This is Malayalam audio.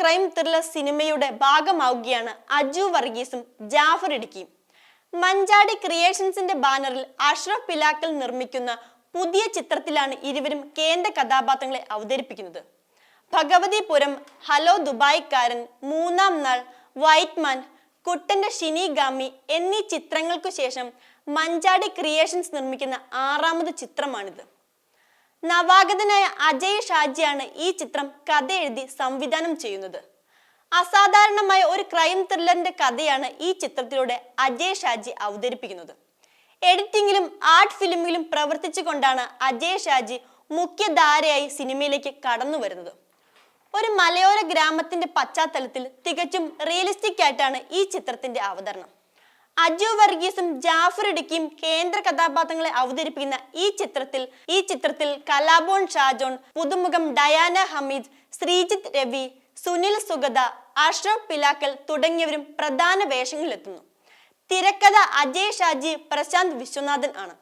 ക്രൈം ത്രില്ലർ സിനിമയുടെ ഭാഗമാവുകയാണ് അജു വർഗീസും ജാഫർ ഇടുക്കിയും മഞ്ചാടി ക്രിയേഷൻസിന്റെ ബാനറിൽ അഷ്റഫ് പിലാക്കൽ നിർമ്മിക്കുന്ന പുതിയ ചിത്രത്തിലാണ് ഇരുവരും കേന്ദ്ര കഥാപാത്രങ്ങളെ അവതരിപ്പിക്കുന്നത്. ഭഗവതിപുരം ഹലോ ദുബായ്ക്കാരൻ മൂന്നാം നാൾ വൈറ്റ്മാൻ കുട്ടന്റെ ഷിനിഗാമി എന്നീ ചിത്രങ്ങൾക്കു ശേഷം മഞ്ചാടി ക്രിയേഷൻസ് നിർമ്മിക്കുന്ന ആറാമത് ചിത്രമാണിത്. നവാഗതനായ അജയ് ഷാജിയാണ് ഈ ചിത്രം കഥ എഴുതി സംവിധാനം ചെയ്യുന്നത്. അസാധാരണമായ ഒരു ക്രൈം ത്രില്ലറിന്റെ കഥയാണ് ഈ ചിത്രത്തിലൂടെ അജയ് ഷാജി അവതരിപ്പിക്കുന്നത്. എഡിറ്റിംഗിലും ആർട്ട് ഫിലിമിലും പ്രവർത്തിച്ചുകൊണ്ടാണ് അജയ് ഷാജി മുഖ്യധാരയായി സിനിമയിലേക്ക് കടന്നു വരുന്നത്. ഒരു മലയോര ഗ്രാമത്തിന്റെ പശ്ചാത്തലത്തിൽ തികച്ചും റിയലിസ്റ്റിക് ആയിട്ടാണ് ഈ ചിത്രത്തിന്റെ അവതരണം. അജു വർഗീസും ജാഫർ ഇടുക്കിയും കേന്ദ്ര കഥാപാത്രങ്ങളെ അവതരിപ്പിക്കുന്ന ഈ ചിത്രത്തിൽ ഈ ചിത്രത്തിൽ കലാബോൺ ഷാജോൺ പുതുമുഖം ഡയാന ഹമീദ് ശ്രീജിത്ത് രവി സുനിൽ സുഗത അഷ്റഫ് പിലാക്കൽ തുടങ്ങിയവരും പ്രധാന വേഷങ്ങളിലെത്തുന്നു. തിരക്കഥ അജയ് ഷാജി പ്രശാന്ത് വിശ്വനാഥൻ ആണ്.